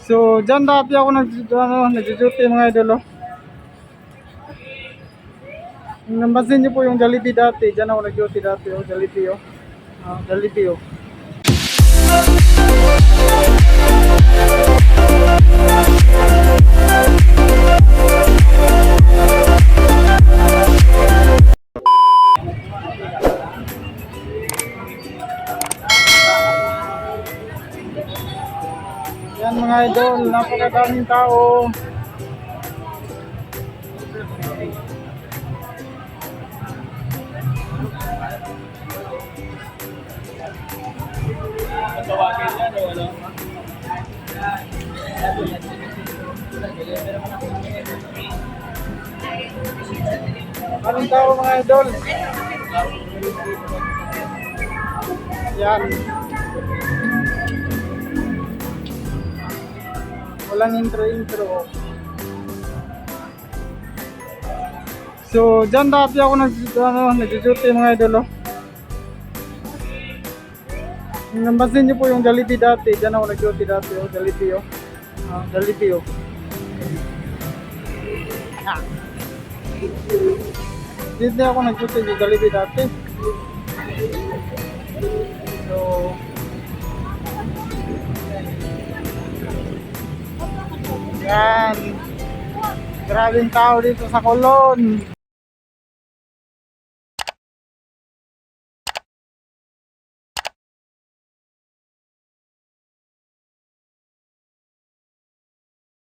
So, dyan dati ako nag, ano, nag-duty mga idol, oh. Napansin niyo po yung Jollibee dati, dyan ako nag-duty dati, oh, Jollibee, oh. Ah, Jollibee, oh. Yan mga idol, napakadaming tao. Anong tao mga idol? Yan. Walang intro-intro. So, dyan dati ako nag, ano, nag-duty mga idol, oh. Napansin niyo po yung Jollibee dati, dyan ako nag-duty dati, oh, Jollibee, oh. Ah, Jollibee, oh. Ah. Dito ako nag-duty sa dati. So, yan. Grabing tao dito sa Colon.